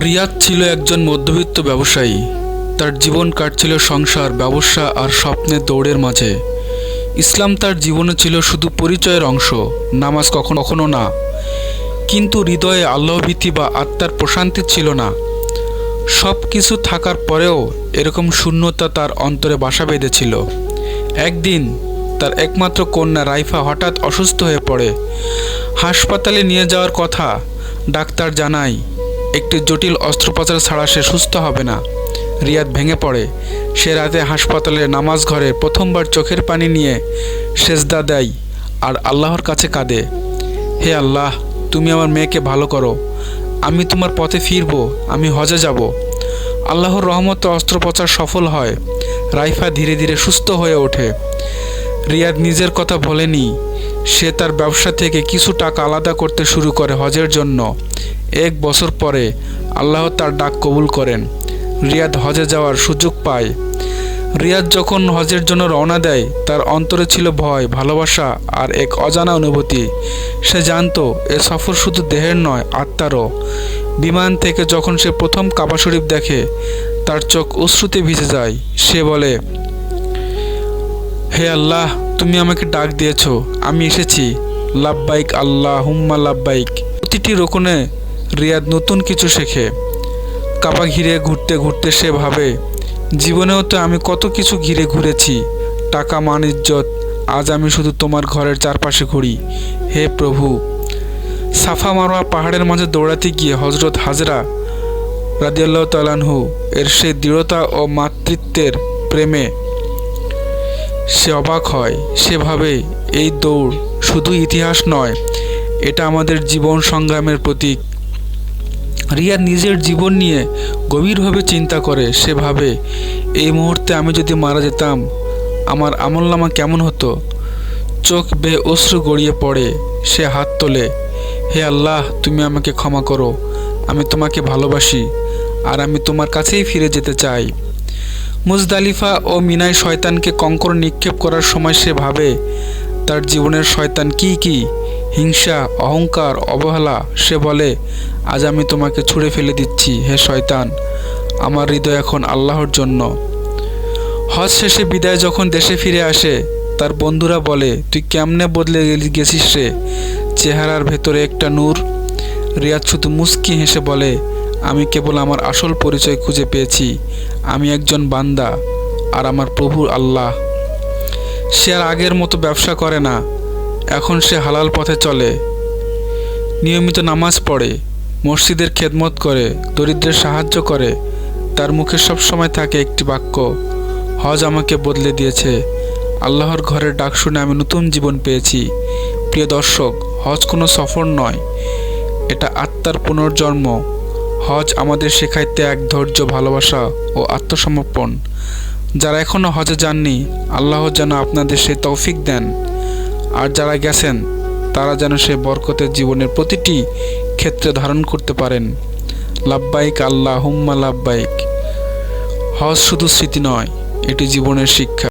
রিয়াদ ছিল একজন মধ্যবিত্ত ব্যবসায়ী। তার জীবন কাটছিল সংসার, ব্যবসা আর স্বপ্নের দৌড়ের মাঝে। ইসলাম তার জীবনে ছিল শুধু পরিচয়ের অংশ, নামাজ কখনো কখনো না। কিন্তু হৃদয়ে আল্লাহভীতি বা আত্মার প্রশান্তি ছিল না। সব কিছু থাকার পরেও এরকম শূন্যতা তার অন্তরে বাসা বেঁধেছিল। একদিন তার একমাত্র কন্যা রাইফা হঠাৎ অসুস্থ হয়ে পড়ে। হাসপাতালে নিয়ে যাওয়ার কথা ডাক্তার জানায় একটি জটিল অস্ত্রোপচার ছাড়া সে সুস্থ হবে না। রিয়াদ ভেঙে পড়ে। সে রাতে হাসপাতালের নামাজ ঘরে প্রথমবার চোখের পানি নিয়ে সেজদা দেয় আর আল্লাহর কাছে কাঁদে। হে আল্লাহ, তুমি আমার মেয়েকে ভালো করো। আমি তোমার পথে ফিরব, আমি হজে যাব। আল্লাহর রহমতে অস্ত্রোপচার সফল হয়। রাইফা ধীরে ধীরে সুস্থ হয়ে ওঠে। রিয়াদ নিজের কথা বলেনি। সে তার ব্যবসা থেকে কিছু টাকা আলাদা করতে শুরু করে হজের জন্য। এক বছর পরে আল্লাহ তার ডাক কবুল করেন। রিয়াদ হজে যাওয়ার সুযোগ পায়। রিয়াদ যখন হজের জন্য রওনা দেয়, তার অন্তরে ছিল ভয়, ভালোবাসা আর এক অজানা অনুভূতি। সে জানতো, এ সফর শুধু দেহের নয়, আত্মারও। বিমান থেকে যখন সে প্রথম কাবা শরীফ দেখে, তার চোখ অশ্রুতে ভিজে যায়। সে বলে হে আল্লাহ, তুমি আমাকে ডাক দিয়েছ। আমি এসেছি। লাব্বাইক আল্লাহ হুম্মা লাব্বাইক। প্রতিটি রোকনে রিয়াদ নতুন কিছু শেখে। কাবা ঘিরে ঘুরতে ঘুরতে সে ভাবে, জীবনেও তো আমি কত কিছু ঘিরে ঘুরেছি। টাকা, মান, ইজ্জত, আজ আমি শুধু তোমার ঘরের চারপাশে ঘুরি। হে প্রভু! সাফা মারোয়া পাহাড়ের মাঝে দৌড়াতে গিয়ে হজরত হাজরা রাদিয়াল্লাহ তালানহু এর সেই দৃঢ়তা ও মাতৃত্বের প্রেমে সে অবাক হয়। সেভাবে এই দৌড় শুধু ইতিহাস নয়, এটা আমাদের জীবন সংগ্রামের প্রতীক। রিয়া নিজের জীবন নিয়ে গভীরভাবে চিন্তা করে। সে ভাবে, এই মুহূর্তে আমি যদি মারা যেতাম, আমার আমলনামা কেমন হতো? চোখ বেয়ে অশ্রু গড়িয়ে পড়ে সে হাত তোলে। হে আল্লাহ, তুমি আমাকে ক্ষমা করো। আমি তোমাকে ভালোবাসি। আর আমি তোমার কাছেই ফিরে যেতে চাই। মুজদালিফা ও মিনাই শয়তানকে কঙ্কর নিক্ষেপ করার সময় সে ভাবে, তার জীবনের শয়তান কি কি? হিংসা, অহংকার, অবহেলা? সে বলে, আজ আমি তোমাকে ছুঁড়ে ফেলে দিচ্ছি, হে শয়তান! আমার হৃদয় এখন আল্লাহর জন্য। হজ শেষে বিদায় যখন দেশে ফিরে আসে, তার বন্ধুরা বলে, তুই কেমনে বদলে গেছিস রে? চেহারার ভেতরে একটা নূর। রিয়াদ শুধু মুস্কি হেসে বলে আমি কেবল আমার আসল পরিচয় খুঁজে পেয়েছি। আমি একজন বান্দা আর আমার প্রভু আল্লাহ। সে আর আগের মতো ব্যবসা করে না। এখন সে হালাল পথে চলে। নিয়মিত নামাজ পড়ে, মসজিদের খেদমত করে, দরিদ্রের সাহায্য করে। তার মুখে সব সময় থাকে একটি বাক্য, হজ আমাকে বদলে দিয়েছে। আল্লাহর ঘরের ডাক শুনে আমি নতুন জীবন পেয়েছি। প্রিয় দর্শক, হজ কোনো সফর নয়। এটা আত্মার পুনর্জন্ম। হজ আমাদের শেখায় ত্যাগ ধৈর্য, ভালোবাসা ও আত্মসমর্পণ। যারা এখনও হজে যাননি, আল্লাহ যেন আপনাদের সেই তৌফিক দেন। আর যারা গেছেন, তারা যেন সে বরকতের জীবনের প্রতিটি ক্ষেত্রে ধারণ করতে পারেন। লাব্বাইক আল্লাহ হুম্মা লাব্বাইক। হজ শুধু স্মৃতি নয়, এটি জীবনের শিক্ষা।